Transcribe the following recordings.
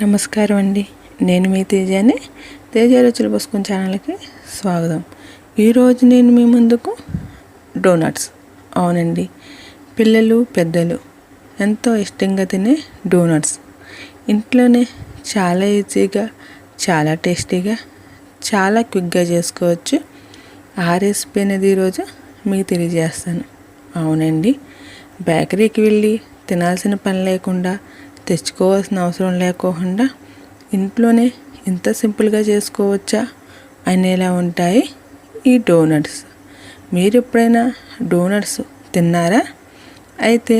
నమస్కారం అండి. నేను మీ తేజాని. తేజ రుచులు పోసుకుని ఛానల్కి స్వాగతం. ఈరోజు నేను మీ ముందుకు డోనట్స్. అవునండి. పిల్లలు పెద్దలు ఎంతో ఇష్టంగా తినే డోనట్స్. ఇంట్లోనే చాలా ఈజీగా చాలా టేస్టీగా చాలా క్విక్గా చేసుకోవచ్చు. ఆ రెసిపీ అనేది ఈరోజు మీకు తెలియజేస్తాను. అవునండి. బేకరీకి వెళ్ళి తినాల్సిన పని లేకుండా తెచ్చుకోవాల్సిన అవసరం లేకోకుండా ఇంట్లోనే ఇంత సింపుల్గా చేసుకోవచ్చా అనేలా ఉంటాయి ఈ డోనట్స్. మీరు ఎప్పుడైనా డోనట్స్ తిన్నారా? అయితే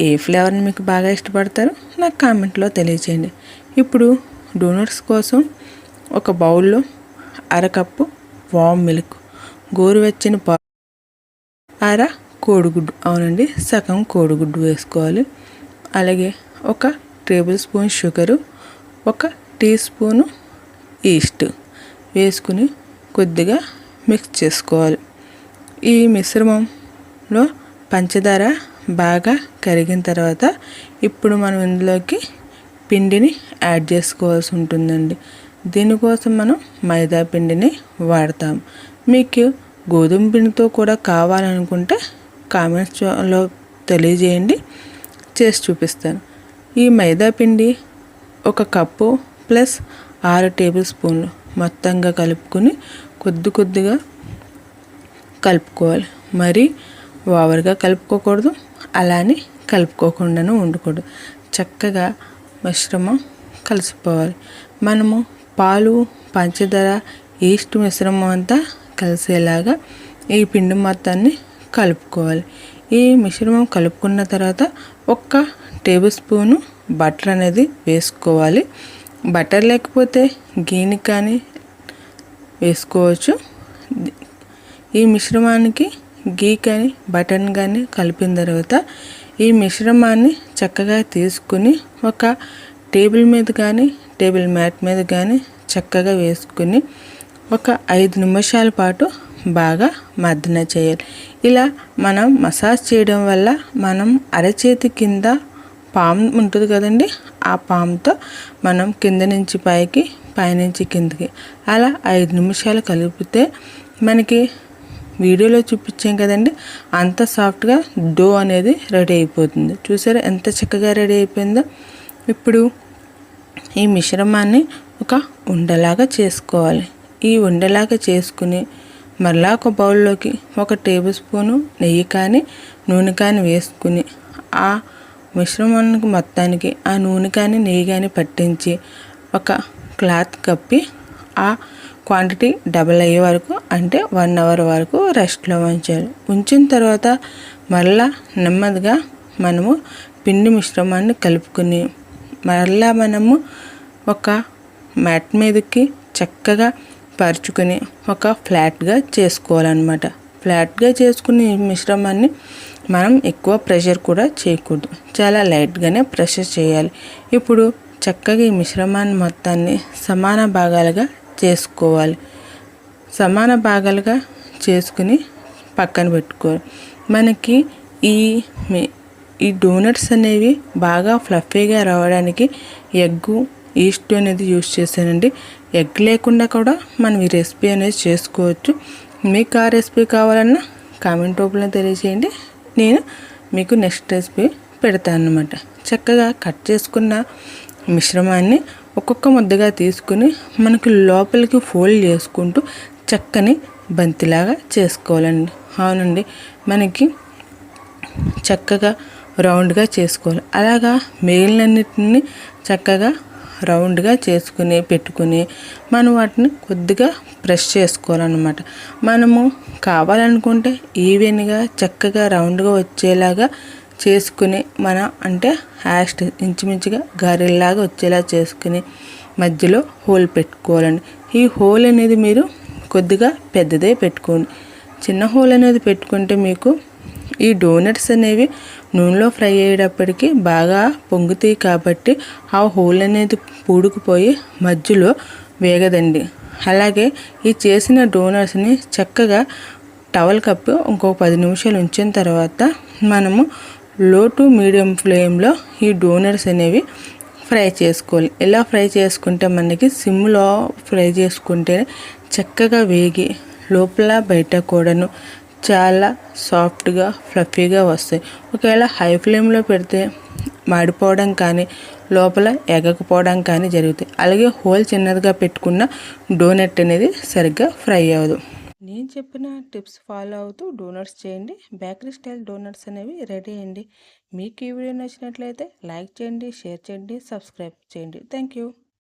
ఏ ఫ్లేవర్ని మీకు బాగా ఇష్టపడతారో నాకు కామెంట్లో తెలియచేయండి. ఇప్పుడు డోనట్స్ కోసం ఒక బౌల్లో అరకప్పు వామ్ మిల్క్ గోరువెచ్చని పా అర కోడిగుడ్డు అవునండి సగం కోడిగుడ్డు వేసుకోవాలి. అలాగే ఒక టేబుల్ స్పూన్ షుగరు ఒక టీ స్పూను ఈస్ట్ వేసుకుని కొద్దిగా మిక్స్ చేసుకోవాలి. ఈ మిశ్రమంలో పంచదార బాగా కరిగిన తర్వాత ఇప్పుడు మనం ఇందులోకి పిండిని యాడ్ చేసుకోవాల్సి ఉంటుందండి. దీనికోసం మనం మైదా పిండిని వాడతాం. మీకు గోధుమ పిండితో కూడా కావాలనుకుంటే కామెంట్స్లో తెలియజేయండి. చేసి చూపిస్తాను. ఈ మైదాపిండి ఒక కప్పు ప్లస్ ఆరు టేబుల్ స్పూన్లు మొత్తంగా కలుపుకొని కొద్ది కొద్దిగా కలుపుకోవాలి. మరి ఓవర్గా కలుపుకోకూడదు అలానే కలుపుకోకుండానే ఉండకూడదు చక్కగా మిశ్రమం కలిసిపోవాలి. మనము పాలు పంచదార ఈస్ట్ మిశ్రమం అంతా కలిసేలాగా ఈ పిండి మొత్తాన్ని కలుపుకోవాలి. ఈ మిశ్రమం కలుపుకున్న తర్వాత ఒక్క టేబుల్ స్పూను బటర్ అనేది వేసుకోవాలి. బటర్ లేకపోతే గీని కానీ వేసుకోవచ్చు. ఈ మిశ్రమానికి గీ కానీ బటర్ని కానీ కలిపిన తర్వాత ఈ మిశ్రమాన్ని చక్కగా తీసుకుని ఒక టేబుల్ మీద కానీ టేబుల్ మ్యాట్ మీద కానీ చక్కగా వేసుకుని ఒక ఐదు నిమిషాల పాటు బాగా మర్దన చేయాలి. ఇలా మనం మసాజ్ చేయడం వల్ల మనం అరచేతి కింద పామ్ ఉంటుంది కదండి ఆ పామ్తో మనం కింద నుంచి పైకి పైనుంచి కిందకి అలా ఐదు నిమిషాలు కలిపితే మనకి వీడియోలో చూపించాం కదండి అంత సాఫ్ట్గా డో అనేది రెడీ అయిపోతుంది. చూసారా ఎంత చక్కగా రెడీ అయిపోయిందో? ఇప్పుడు ఈ మిశ్రమాన్ని ఒక ఉండలాగా చేసుకోవాలి. ఈ ఉండలాగా చేసుకుని మరలా ఒక బౌల్లోకి ఒక టేబుల్ స్పూను నెయ్యి కానీ నూనె కానీ వేసుకుని ఆ మిశ్రమానికి మొత్తానికి ఆ నూనె కానీ నెయ్యి కానీ పట్టించి ఒక క్లాత్ కప్పి ఆ క్వాంటిటీ డబల్ అయ్యే వరకు అంటే వన్ అవర్ వరకు రెస్ట్లో ఉంచాలి. ఉంచిన తర్వాత మరలా నెమ్మదిగా మనము పిండి మిశ్రమాన్ని కలుపుకొని మరలా మనము ఒక మ్యాట్ మీదకి చక్కగా పరుచుకొని ఒక ఫ్లాట్గా చేసుకోవాలన్నమాట. ఫ్లాట్గా చేసుకునే మిశ్రమాన్ని మనం ఎక్కువ ప్రెషర్ కూడా చేయకూడదు. చాలా లైట్గానే ప్రెషర్ చేయాలి. ఇప్పుడు చక్కగా ఈ మిశ్రమాన్ని మొత్తాన్ని సమాన భాగాలుగా చేసుకోవాలి. సమాన భాగాలుగా చేసుకుని పక్కన పెట్టుకోవాలి. మనకి ఈ ఈ డోనట్స్ అనేవి బాగా ఫ్లఫీగా రావడానికి ఎగ్గు ఈస్ట్ అనేది యూస్ చేశానండి. ఎగ్ లేకుండా కూడా మనం ఈ రెసిపీ అనేది చేసుకోవచ్చు. మీకు ఆ రెసిపీ కావాలన్నా కామెంట్ రూపంలో తెలియజేయండి. నేను మీకు నెక్స్ట్ రెసిపీ పెడతాను అనమాట చక్కగా కట్ చేసుకున్న మిశ్రమాన్ని ఒక్కొక్క ముద్దగా తీసుకుని మనకి లోపలికి ఫోల్డ్ చేసుకుంటూ చక్కని బంతిలాగా చేసుకోవాలండి. అవునండి. మనకి చక్కగా రౌండ్గా చేసుకోవాలి. అలాగా మిగిలినన్నిటిని చక్కగా రౌండ్గా చేసుకుని పెట్టుకుని మనం వాటిని కొద్దిగా ప్రెస్ చేసుకోవాలన్నమాట. మనము కావాలనుకుంటే ఈవెన్గా చక్కగా రౌండ్గా వచ్చేలాగా చేసుకుని మన అంటే హ్యాస్ట్ ఇంచుమించుగా గారెల్లాగా వచ్చేలా చేసుకుని మధ్యలో హోల్ పెట్టుకోవాలండి. ఈ హోల్ అనేది మీరు కొద్దిగా పెద్దదే పెట్టుకోండి. చిన్న హోల్ అనేది పెట్టుకుంటే మీకు ఈ డోనట్స్ అనేవి నూనెలో ఫ్రై అయ్యేటప్పటికి బాగా పొంగుతాయి కాబట్టి ఆ హోల్ అనేది పూడుకుపోయి మధ్యలో వేగదండి. అలాగే ఈ చేసిన డోనట్స్ని చక్కగా టవల్ కప్పు ఇంకొక పది నిమిషాలు ఉంచిన తర్వాత మనము లో టు మీడియం ఫ్లేమ్లో ఈ డోనట్స్ అనేవి ఫ్రై చేసుకోవాలి. ఇలా ఫ్రై చేసుకుంటే మనకి సిమ్లో ఫ్రై చేసుకుంటే చక్కగా వేగి లోపల బయట కూడాను చాలా సాఫ్ట్గా ఫ్లఫీగా వస్తాయి. ఒకవేళ హై ఫ్లేమ్లో పెడితే మాడిపోవడం కానీ లోపల ఎగకపోవడం కానీ జరుగుతాయి. అలాగే హోల్ చిన్నదిగా పెట్టుకున్న డోనట్ అనేది సరిగ్గా ఫ్రై అవ్వదు. నేను చెప్పిన టిప్స్ ఫాలో అవుతూ డోనట్స్ చేయండి. బేకరీ స్టైల్ డోనట్స్ అనేవి రెడీ అయ్యండి మీకు ఈ వీడియో నచ్చినట్లయితే లైక్ చేయండి షేర్ చేయండి సబ్స్క్రైబ్ చేయండి. Thank you